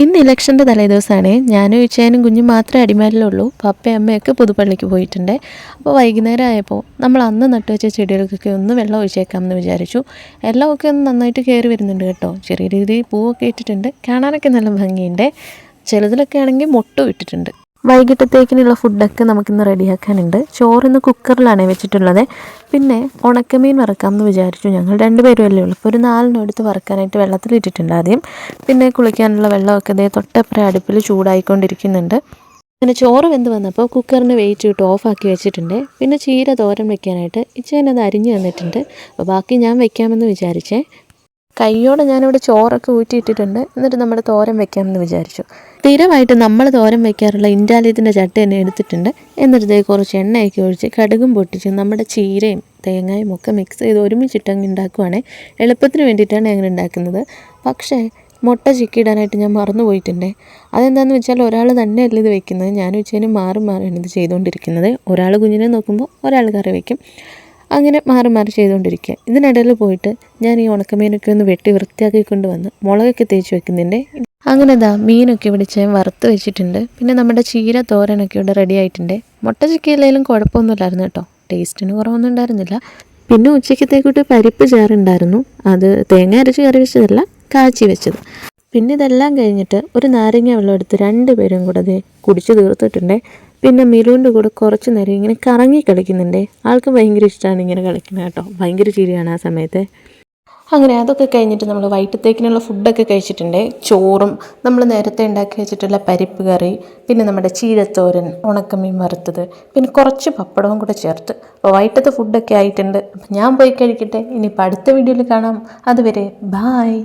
ഇന്ന് ഇലക്ഷന്റെ തലേദിവസമാണ്. ഞാനും ഈച്ചയാനും കുഞ്ഞും മാത്രമേ അടിമാലിലുള്ളൂ പപ്പയും അമ്മയൊക്കെ പുതുപ്പള്ളിക്ക് പോയിട്ടുണ്ട്. അപ്പോൾ വൈകുന്നേരം ആയപ്പോൾ നമ്മൾ അന്ന് നട്ടുവെച്ച ചെടികൾക്കൊക്കെ ഒന്ന് വെള്ളം ഒഴിച്ചേക്കാം എന്ന് വിചാരിച്ചു എല്ലാമൊക്കെ ഒന്ന് നന്നായിട്ട് കയറി വരുന്നുണ്ട് കേട്ടോ. ചെറിയ രീതിയിൽ പൂവൊക്കെ ഇട്ടിട്ടുണ്ട്. കാണാനൊക്കെ നല്ല ഭംഗിയുണ്ട്. ചിലതിലൊക്കെ ആണെങ്കിൽ മൊട്ടും ഇട്ടിട്ടുണ്ട്. വൈകിട്ടത്തേക്കിനുള്ള ഫുഡൊക്കെ നമുക്കിന്ന് റെഡിയാക്കാനുണ്ട്. ചോറിന്ന് കുക്കറിലാണ് വെച്ചിട്ടുള്ളത്. പിന്നെ ഉണക്കമീൻ വറക്കാം എന്ന് വിചാരിച്ചു. ഞങ്ങൾ രണ്ടുപേരും അല്ലേ ഉള്ളൂ. അപ്പോൾ ഒരു നാലിനും എടുത്ത് വറക്കാനായിട്ട് വെള്ളത്തിലിട്ടിട്ടുണ്ട് ആദ്യം. പിന്നെ കുളിക്കാനുള്ള വെള്ളമൊക്കെ ഇതേ തൊട്ടപ്പുറം അടുപ്പിൽ ചൂടായിക്കൊണ്ടിരിക്കുന്നുണ്ട്. പിന്നെ ചോറ് വെന്ത് വന്നപ്പോൾ കുക്കറിന് വെയിറ്റ് ഇട്ട് ഓഫാക്കി വെച്ചിട്ടുണ്ട്. പിന്നെ ചീര തോരൻ വെക്കാനായിട്ട് ഇച്ചേനത് അരിഞ്ഞു തന്നിട്ടുണ്ട്. അപ്പോൾ ബാക്കി ഞാൻ വെക്കാമെന്ന് വിചാരിച്ചേ. കയ്യോടെ ഞാനിവിടെ ചോറൊക്കെ ഊറ്റിയിട്ടിട്ടുണ്ട്. എന്നിട്ട് നമ്മുടെ തോരൻ വെക്കാമെന്ന് വിചാരിച്ചു. സ്ഥിരമായിട്ട് നമ്മൾ തോരൻ വെക്കാറുള്ള ഇൻഡാലിയത്തിന്റെ ചട്ടി തന്നെ എടുത്തിട്ടുണ്ട്. എന്നിട്ട് കുറച്ച് എണ്ണയൊക്കെ ഒഴിച്ച് കടുകും പൊട്ടിച്ച് നമ്മുടെ ചീരയും തേങ്ങയും ഒക്കെ മിക്സ് ചെയ്ത് ഒരുമിച്ചിട്ട് അങ്ങ് ഉണ്ടാക്കുവാണെങ്കിൽ എളുപ്പത്തിന് വേണ്ടിയിട്ടാണ് അങ്ങനെ ഉണ്ടാക്കുന്നത്. പക്ഷേ മുട്ട ചിക്കിയിടാനായിട്ട് ഞാൻ മറന്നു പോയിട്ടുണ്ട്. അതെന്താണെന്ന് വെച്ചാൽ ഒരാൾ തന്നെയല്ല ഇത് വെക്കുന്നത്. ഞാൻ ഉച്ചേനും മാറി മാറിയാണ് ഇത് ചെയ്തുകൊണ്ടിരിക്കുന്നത്. ഒരാൾ കുഞ്ഞിനെ നോക്കുമ്പോൾ ഒരാൾ കറി വയ്ക്കും അങ്ങനെ മാറി മാറി ചെയ്തുകൊണ്ടിരിക്കുക. ഇതിനിടയിൽ പോയിട്ട് ഞാൻ ഈ ഉണക്കമീനൊക്കെ ഒന്ന് വെട്ടി വൃത്തിയാക്കി കൊണ്ടുവന്ന് മുളകൊക്കെ തേച്ച് വെക്കുന്നുണ്ട് അങ്ങനെ ദാ മീനൊക്കെ ഇവിടെ ഞാൻ വറുത്ത് വെച്ചിട്ടുണ്ട്. പിന്നെ നമ്മുടെ ചീര തോരനൊക്കെ ഇവിടെ റെഡി ആയിട്ടുണ്ട്. മുട്ട ചിക്കിയില്ലെങ്കിലും കുഴപ്പമൊന്നുമില്ലായിരുന്നു കേട്ടോ. ടേസ്റ്റിന് കുറവൊന്നും ഉണ്ടായിരുന്നില്ല. പിന്നെ ഉച്ചയ്ക്കത്തേക്കൂട്ട് പരിപ്പ് ചേറുണ്ടായിരുന്നു. അത് തേങ്ങ അരച്ച് കറി വെച്ചതല്ല കാച്ചി വെച്ചത്. പിന്നെ ഇതെല്ലാം കഴിഞ്ഞിട്ട് ഒരു നാരങ്ങ വെള്ളം എടുത്ത് രണ്ടുപേരും കൂടെ അത് കുടിച്ചു തീർത്തിട്ടുണ്ടേ. പിന്നെ മിലുവിന്റെ കൂടെ കുറച്ച് നേരം ഇങ്ങനെ കറങ്ങി കളിക്കുന്നുണ്ട്. ആൾക്ക് ഭയങ്കര ഇഷ്ടമാണ് ഇങ്ങനെ കളിക്കുന്നത് കേട്ടോ. ഭയങ്കര ചിരിയാണ് ആ സമയത്ത്. അങ്ങനെ അതൊക്കെ കഴിഞ്ഞിട്ട് നമ്മൾ വൈകിട്ടത്തേക്കിനുള്ള ഫുഡൊക്കെ കഴിച്ചിട്ടുണ്ട്. ചോറും നമ്മൾ നേരത്തെ ഉണ്ടാക്കി വെച്ചിട്ടുള്ള പരിപ്പ് കറി പിന്നെ നമ്മുടെ ചീരത്തോരൻ ഉണക്കമീൻ വറുത്തത് പിന്നെ കുറച്ച് പപ്പടവും കൂടെ ചേർത്ത് അപ്പോൾ വൈകിട്ടത്തെ ഫുഡൊക്കെ ആയിട്ടുണ്ട്. അപ്പം ഞാൻ പോയി കഴിക്കട്ടെ. ഇനിയിപ്പോൾ അടുത്ത വീഡിയോയിൽ കാണാം. അതുവരെ ബായ്.